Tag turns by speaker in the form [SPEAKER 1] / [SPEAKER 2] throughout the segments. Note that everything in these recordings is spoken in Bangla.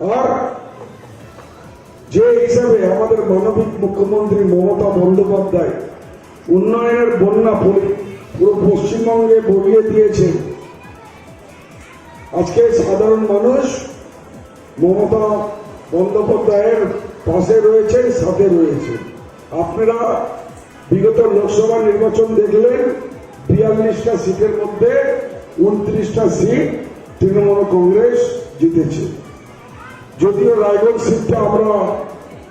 [SPEAKER 1] আর যে হিসাবে আমাদের মানবিক মুখ্যমন্ত্রী মমতা বন্দ্যোপাধ্যায় উন্নয়নের বন্যা পরি- পশ্চিমবঙ্গে বইয়ে দিয়েছেন, আজকে সাধারণ মানুষ মমতা বন্দ্যোপাধ্যায়ের পাশে রয়েছে সাথে রয়েছে আপনারা বিগত লোকসভা নির্বাচন দেখলেন, বিয়াল্লিশটা সিটের মধ্যে উনত্রিশটা সিট তৃণমূল কংগ্রেস জিতেছে। যদিও রায়গঞ্জ সিটটা আমরা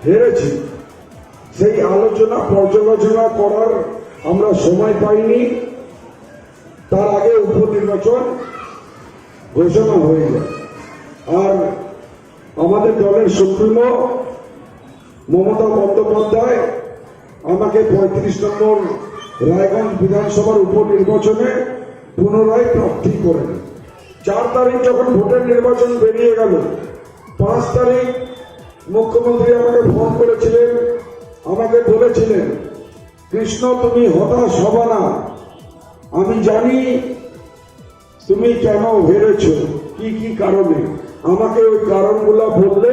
[SPEAKER 1] হেরেছি, সেই আলোচনা, পর্যালোচনা করার আমরা সময় পাইনি। তার আগে উপনির্বাচন ঘোষণা হয়ে যায়। আর আমাদের দলের সুপ্রিমো মমতা বন্দ্যোপাধ্যায় আমাকে পঁয়ত্রিশ নম্বর রায়গঞ্জ বিধানসভার উপনির্বাচনে পুনরায় প্রার্থী করেন। চার তারিখ যখন ভোটের নির্বাচন বেরিয়ে গেল পাঁচ তারিখ মুখ্যমন্ত্রী আমাকে ফোন করেছিলেন, আমাকে বলেছিলেন, কৃষ্ণ, তুমি হতাশ হবা না। আমি জানি তুমি কেন হেরেছ, কি কি কারণে? আমাকে ওই কারণগুলো বললে,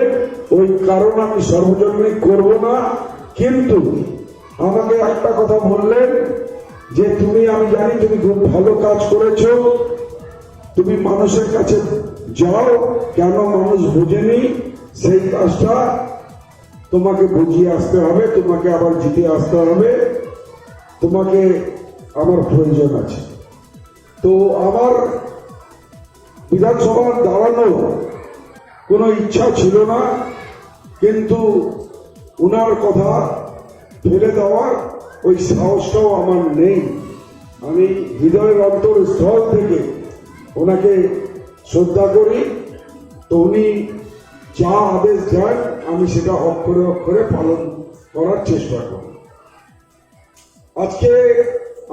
[SPEAKER 1] ওই কারণ আমি সর্বজনীন করব না। কিন্তু আমাকে একটা কথা বললেন যে, তুমি, আমি জানি তুমি খুব ভালো কাজ করেছ তুমি মানুষের কাছে যাও, কেন মানুষ বোঝেনি? সেই কাজটা তোমাকে বুঝিয়ে আসতে হবে, তোমাকে আবার জিতে আসতে হবে। তোমাকে আমার প্রয়োজন আছে। তো আমার বিধানসভার দাঁড়ানো কোনো ইচ্ছা ছিল না, কিন্তু ওনার কথা ফেলে দেওয়ার ওই সাহসটাও আমার নেই। আমি হৃদয়ের অন্তর স্থল থেকে ওনাকে শ্রদ্ধা করি, তো উনি যা আদেশ দেন, আমি সেটা অক্ষরে অক্ষরে পালন করার চেষ্টা করি। আজকে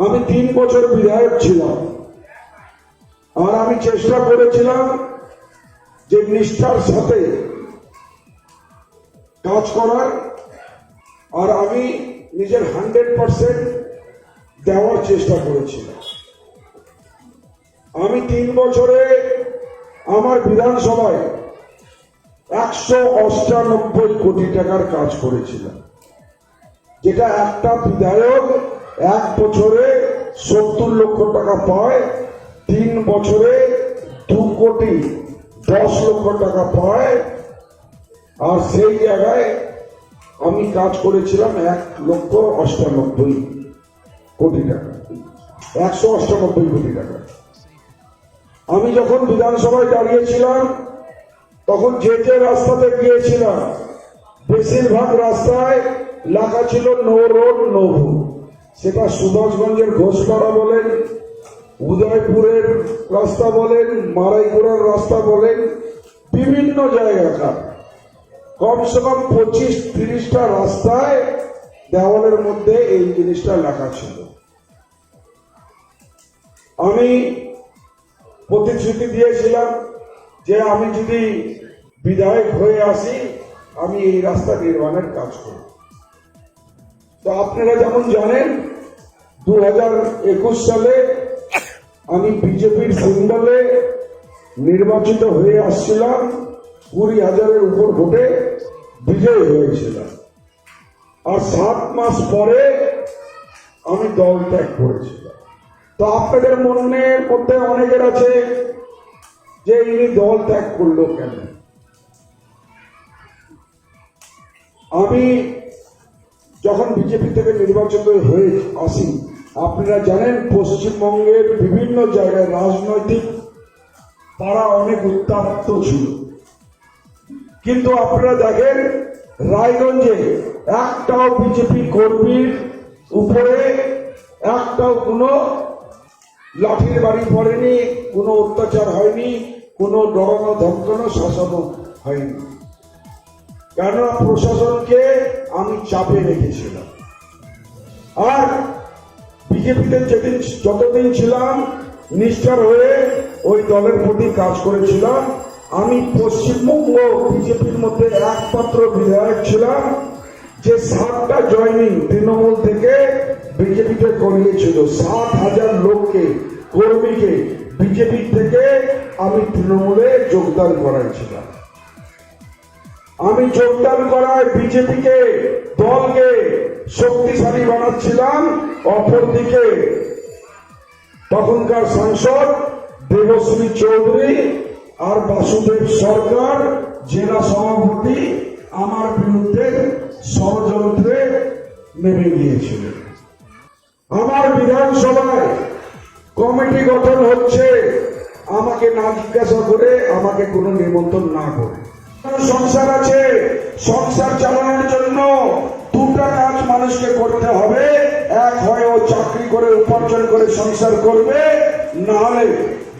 [SPEAKER 1] আমি তিন বছর বিধায়ক ছিলাম। আর আমি চেষ্টা করেছিলাম যে নিষ্ঠার সাথে কাজ করার, আর আমি নিজের হান্ড্রেড পার্সেন্ট দেওয়ার চেষ্টা করেছিলাম। আমি তিন বছরে আমার বিধানসভায় একশো অষ্টানব্বই কোটি টাকার কাজ করেছিলাম। যেটা একটা বিধায়ক এক বছরে সত্তর লক্ষ টাকা পায়, তিন বছরে দু কোটি দশ লক্ষ টাকা পায়, আর সেই জায়গায় আমি কাজ করেছিলাম এক লক্ষ অষ্টানব্বই কোটি টাকা। একশো অষ্টানব্বই কোটি টাকা। আমি যখন বিধানসভায় দাঁড়িয়েছিলাম, তখন যে যে রাস্তাতে গিয়েছিলাম, বেশিরভাগ রাস্তায় লেখা ছিল নো রোড, নো ভুল সেটা সুভাষগঞ্জের ঘোষপাড়া বলেন, উদয়পুরের রাস্তা বলেন, মারাইপুরের রাস্তা বলেন, বিভিন্ন জায়গাকার। কমসে কম পঁচিশ, তিরিশটা রাস্তায় দেওয়ালের মধ্যে এই জিনিসটা লেখা ছিল। আমি প্রতিশ্রুতি দিয়েছিলাম যে আমি যদি বিধায়ক হয়ে আসি, আমি এই রাস্তা নির্মাণের কাজ করব। তো আপনারা যেমন জানেন দু হাজার একুশ সালে আমি বিজেপির সিম্বলে নির্বাচিত হয়ে আসছিলাম, কুড়ি হাজারের উপর ভোটে বিজয়ী হয়েছিলাম। আর সাত মাস পরে আমি দল ত্যাগ করেছিলাম তো আপনাদের মনের মধ্যে অনেকের আছে যে ইনি দল ত্যাগ করল কেন? আমি যখন বিজেপি থেকে নির্বাচিত হয়ে আসি, আপনারা জানেন পশ্চিমবঙ্গের বিভিন্ন জায়গায় রাজনৈতিক পাড়া অনেক উত্তাপ্ত ছিল। কিন্তু আপনারা দেখেন, রায়গঞ্জে একটাও বিজেপি কর্মীর উপরে একটাও কোনো লাঠির বাড়ি পড়েনি, কোনো অত্যাচার হয়নি, কোনো ডরানো, ধমকানো, শাসানো হয়নি। কেননা প্রশাসনকে আমি চাপে রেখেছিলাম। আর বিজেপিতে যেদিন যতদিন ছিলাম, নিষ্ঠার হয়ে ওই দলের প্রতি কাজ করেছিলাম। আমি পশ্চিমবঙ্গ বিজেপির মধ্যে একমাত্র বিধায়ক ছিলাম, যে সাতটা জয়নিং তৃণমূল থেকে বিজেপিতে করিয়েছিল সাত হাজার লোককে, কর্মীকে বিজেপি থেকে আমি তৃণমূলে যোগদান করাইছিলাম আমি যোগদান করায় বিজেপিকে দলকে শক্তিশালী বানাচ্ছিলাম, অপরদিকে তখনকার সাংসদ দেবশ্রী চৌধুরী আর বাসুদেব সরকার, জেলা সভাপতি, আমার বিরুদ্ধে ষড়যন্ত্রে নেমে গিয়েছিলেন। আমার বিধানসভায় কমিটি গঠন হচ্ছে, আমাকে না জিজ্ঞাসা করে আমাকে কোনো নিমন্ত্রণ না করে। সংসার আছে, সংসার চালানোর জন্য দুটা কাজ মানুষকে করতে হবে। এক হয় ও চাকরি করে উপার্জন করে সংসার করবে না হলে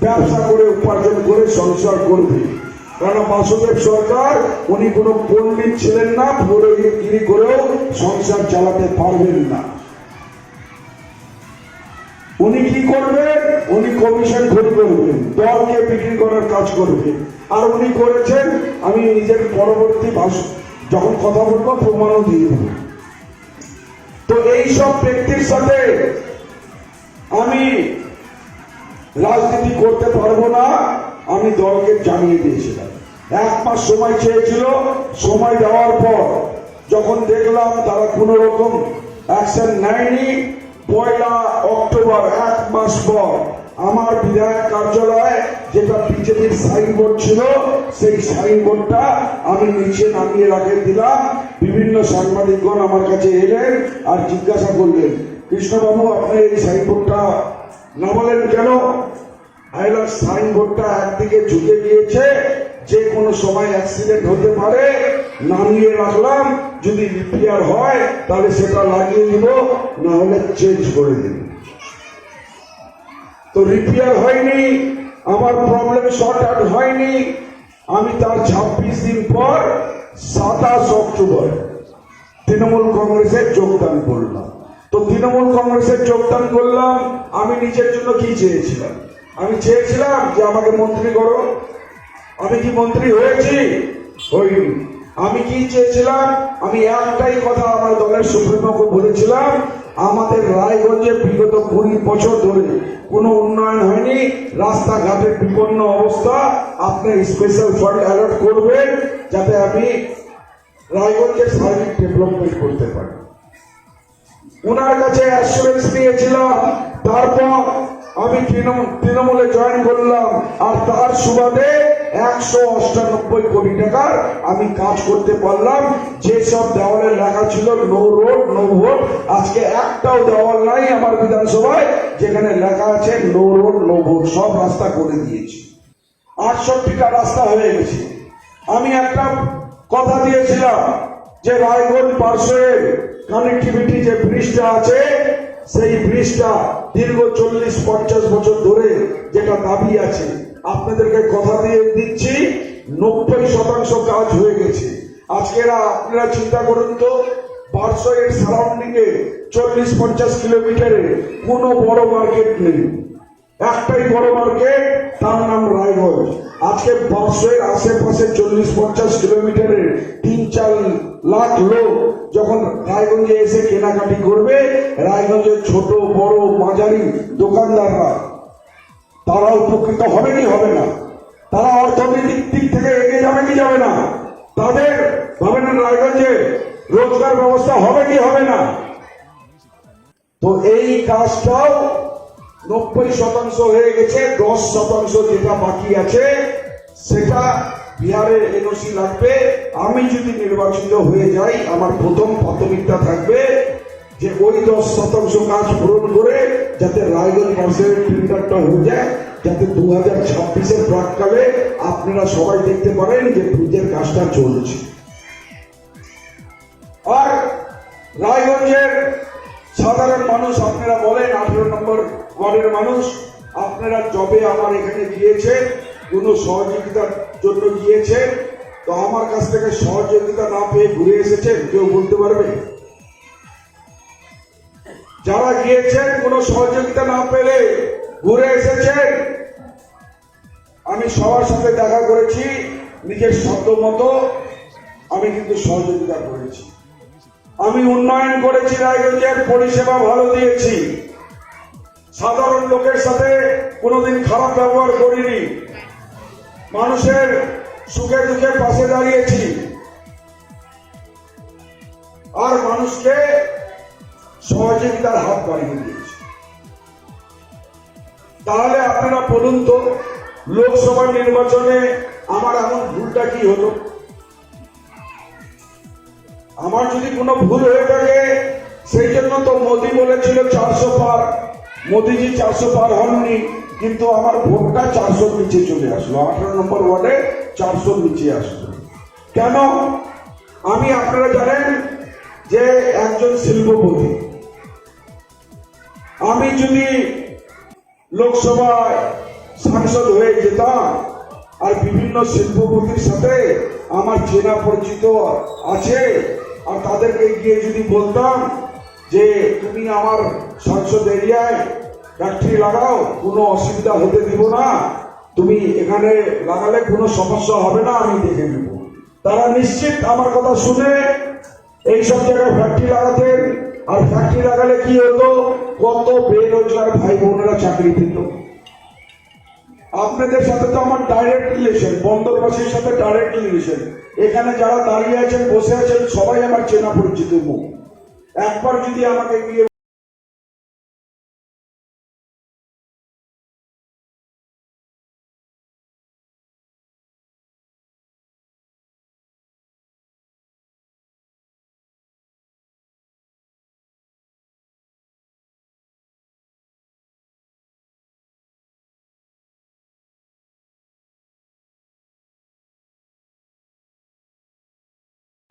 [SPEAKER 1] ব্যবসা করে উপার্জন করে সংসার করবে। কারণ বাসুদেব সরকার, উনি কোনো পণ্ডিত ছিলেন না পুরোহিতগিরি করেও সংসার চালাতে পারবেন না। উনি কি করবেন? উনি কমিশন খড়ি করবেন, দলকে বিক্রি করার কাজ করবেন আর উনি করেছেন, আমি নিজের পরবর্তী ভাষণ যখন কথা বলব, প্রমাণও দিয়ে দেবো। তো এই সব ব্যক্তির সাথে আমি রাজনীতি করতে পারব না, আমি দলকে জানিয়ে দিয়েছিলাম। এক মাস সময় চেয়েছিল, সময় দেওয়ার পর যখন দেখলাম তারা কোনো রকম অ্যাকশন নেয়নি পয়লা অক্টোবর এক মাস পর আমার বিধায়ক কার্যালয়ে যেটা বিজেপির সাইনবোর্ড ছিল, সেই সাইনবোর্ডটা আমি নিচে নামিয়ে রাখে দিলাম। বিভিন্ন সাংবাদিকগণ আমার কাছে এলেন আর জিজ্ঞাসা করলেন, কৃষ্ণবাবু, আপনি এই সাইনবোর্ডটা নামালেন কেন? আইলার সাইনবোর্ডটা একদিকে ঝুঁকে গিয়েছে, যে কোনো সময় অ্যাক্সিডেন্ট হতে পারে নামিয়ে রাখলাম। যদি রিপেয়ার হয়, তাহলে সেটা লাগিয়ে দিব না হলে চেঞ্জ করে দিব তো রিপেয়ার হয়নি, আমার প্রবলেম শর্ট আউট হয়নি। আমি তার ছাব্বিশ দিন পর সাতাশ অক্টোবর তৃণমূল কংগ্রেসে যোগদান করলাম। তো তৃণমূল কংগ্রেসে যোগদান করলাম, আমি নিজের জন্য কি চেয়েছিলাম? আমি চেয়েছিলাম যে আমাকে মন্ত্রী করো। আমি কি মন্ত্রী হয়েছি? হইনি আমি কি চেয়েছিলাম? আমি একটাই কথা আমার দলের সুপ্রিমোকে বলেছিলাম, আমাদের রায়গঞ্জে বিগত কুড়ি বছর ধরে কোনো উন্নয়ন হয়নি রাস্তাঘাটের বিপন্ন অবস্থা, আপনি স্পেশাল ফান্ড অ্যালার্ট করবেন যাতে আমি রায়গঞ্জের সার্বিক ডেভেলপমেন্ট করতে পারি। ওনার কাছে অ্যাসুরেন্স নিয়েছিলাম, তারপর আমি তৃণমূল তৃণমূলে জয়েন করলাম, আর তার সুবাদে একশো অষ্টানব্বই কোটি টাকার আমি কাজ করতে পারলাম। যেসব দেওয়ালে লেখা ছিল নো রোড নো ভোট আজকে একটাও দেওয়াল নাই আমার বিধানসভায়, যেখানে লেখা আছে নো রোড নো ভোট সব রাস্তা করে দিয়েছি। আটষট্টিটা রাস্তা হয়ে গেছে। আমি একটা কথা দিয়েছিলাম যে রায়গঞ্জ পার্শ্বের কানেক্টিভিটি যে ব্রিজটা আছে, সেই ব্রিজটা দীর্ঘ চল্লিশ পঞ্চাশ বছর ধরে যেটা দাবি আছে আপনাদেরকে কথা দিয়ে দিচ্ছি, নব্বই শতাংশ কাজ হয়ে গেছে। আজকেরা আপনারা চিন্তা করুন তো পার্শ্বের সারাউন্ডিং এ চল্লিশ পঞ্চাশ কিলোমিটারে কোনো বড় মার্কেট নেই। একটাই বড় মার্কেট তার নাম রায়গঞ্জ। আজকে বর্ষের আশেপাশে চল্লিশ পঞ্চাশ কিলোমিটারের তিন চার লাখ লোক যখন রায়গঞ্জে এসে কেনাকাটি করবে, রায়গঞ্জের ছোট, বড় মাঝারি দোকানদাররা তারা উপকৃত হবে কি হবে না। তারা অর্থনৈতিক দিক থেকে এগিয়ে যাবে কি যাবে না? তাদের ভাবেন রায়গঞ্জে রোজগার ব্যবস্থা হবে কি হবে না? তো এই কাজটাও নব্বই শতাংশ হয়ে গেছে, দশ শতাংশ যেটা বাকি আছে, সেটা বিহারের এনওসি লাগবে। আমি যদি নির্বাচিত হয়ে যাই, আমার প্রথম প্রাথমিকটা থাকবে যে ওই দশ শতাংশ কাজ পূরণ করে যাতে রায়গঞ্জ মাসের টেন্ডারটা হয়ে যায়, যাতে দু হাজার ছাব্বিশের প্রাককালে আপনারা সবাই দেখতে পারেন যে ব্রিজের কাজটা চলছে। আর রায়গঞ্জের সাধারণ মানুষ, আপনারা বলেন আঠেরো নম্বর ওয়ার্ডের মানুষ, আপনারা জবে আমার এখানে গিয়েছেন, কোনো সহযোগিতার জন্য গিয়েছেন, তো আমার কাছ থেকে সহযোগিতা না পেয়ে ঘুরে এসেছেন, কেউ বলতে পারবে? যারা গিয়েছেন, কোনো সহযোগিতা না পেলে ঘুরে এসেছেন, আমি সবার সাথে দেখা করেছি, নিজের শব্দ মতো আমি কিন্তু সহযোগিতা করেছি। আমি উন্নয়ন করেছি, রায়গঞ্জের পরিষেবা ভালো দিয়েছি। সাধারণ লোকের সাথে কোনোদিন খারাপ ব্যবহার করিনি। মানুষের সুখে দুঃখে পাশে দাঁড়িয়েছি। আর মানুষকে সহযোগিতার হাত বাড়িয়ে দিয়েছে। তাহলে আপনারা বলুন তো, লোকসভা নির্বাচনে আমার এমন ভুলটা কি হলো? আমার যদি কোনো ভুল হয়ে থাকে, সেই জন্য তো মোদি বলেছিল চারশো পার, মোদিজি চারশো পার হননি, কিন্তু আমার ভোটটা চারশোর নিচে চলে আসলো। আঠারো নম্বর ওয়ার্ডে চারশোর নিচে আসলো। কেন? আমি আপনারা জানেন যে একজন শিল্পপতি আমি যদি লোকসভায় সাংসদ হয়ে যেতাম আর বিভিন্ন শিল্পপতির সাথে আমার চেনা পরিচিত আছে, আর তাদেরকে গিয়ে যদি বলতাম যে তুমি আমার সংসদ এরিয়ায় ফ্যাক্টরি লাগাও, কোনো অসুবিধা হতে দিব না, তুমি এখানে লাগালে কোনো সমস্যা হবে না, আমি দেখে নেব। তারা নিশ্চিত আমার কথা শুনে এইসব জায়গায় ফ্যাক্টরি লাগাতেন আর ফ্যাক্টরি লাগালে কি হতো? কত বেরোজগার ভাই বোনেরা চাকরি পেত। আপনাদের সাথে তো আমার ডাইরেক্ট রিলেশন বন্দরবাসীর সাথে ডাইরেক্ট রিলেশন এখানে যারা দাঁড়িয়ে আছেন, বসে আছেন, সবাই আমার চেনা পরিচিত মুখ একবার যদি আমাকে গিয়ে